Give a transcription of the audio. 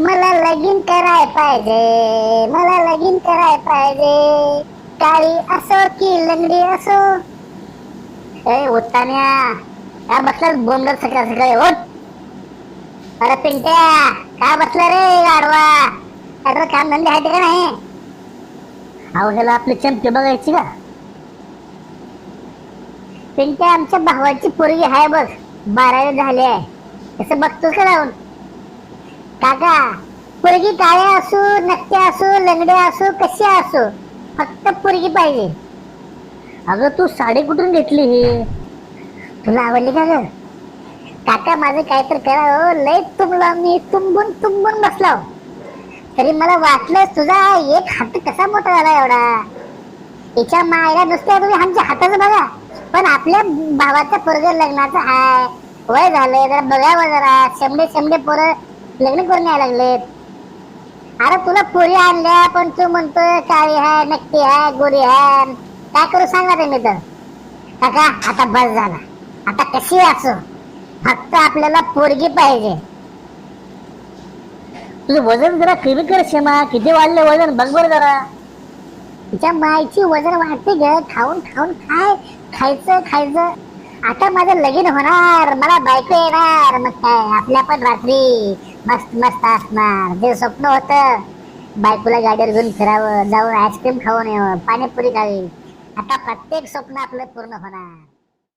मला लगीन कराय पाहिजे मला लगीन कराय पाहिजे. काळी असो की लंगडी असो. ए उत्तान्या काय बसलास बोंबल सकाळ सकाळी? उठ. अरे पिंट्या काय बसला रे गाडवा? अरे काम धंदे आहे का नाही? अहो ह्याला आपली चमके बघायची का? पिंट्या आमच्या भावाची पोरगी आहे बघ. बारावी झाली आहे. असं बघतोस का जाऊन काका पोरगी काळ्या असू नकट्या असू लंगड्या असू कसे असू फक्त पोरगी पाहिजे. अगं तू साडी कुठून घेतली ही? तुला आवडली का ग? काका माझं काहीतरी करा हो लय तुंबला मी तुंबून तुंबून बसला हो. तरी मला वाटलं तुझा एक हात कसा मोठा झाला एवढा. तिच्या मायला नुसत्या तुम्ही आमच्या हाताचं बघा. पण आपल्या भावाचा पोरग लग्नाचा हाय. वय झालंय जरा बघावं जरा. शेमडे शेमडे पोरं लग्न करून यायला लागलेत. अरे तुला पोरी आणल्या पण तू म्हणतोय काळी आहे नक्की आहे गोरी आहे काय करू सांगा मी तर? काका आता बस झाला. आता कशी असो? फक्त आपल्याला पोरगी पाहिजे. तुझं वजन जरा कमी कर शेमा किती वाढलं वजन? बघ बरं जरा. तिच्या मायची वजन वाढते ग. खाऊन खाऊन खाय. खायचं खायचं. आता माझं लगीन होणार. मला बायको येणार. मग काय आपल्या पण रात्री. मस्त मस्त असणार. जे स्वप्न होतं बायकोला गाडीवर घेऊन फिरावं जाऊन आईस्क्रीम खाऊन यावं पाणीपुरी खावी. आता प्रत्येक स्वप्न आपलं पूर्ण होणार.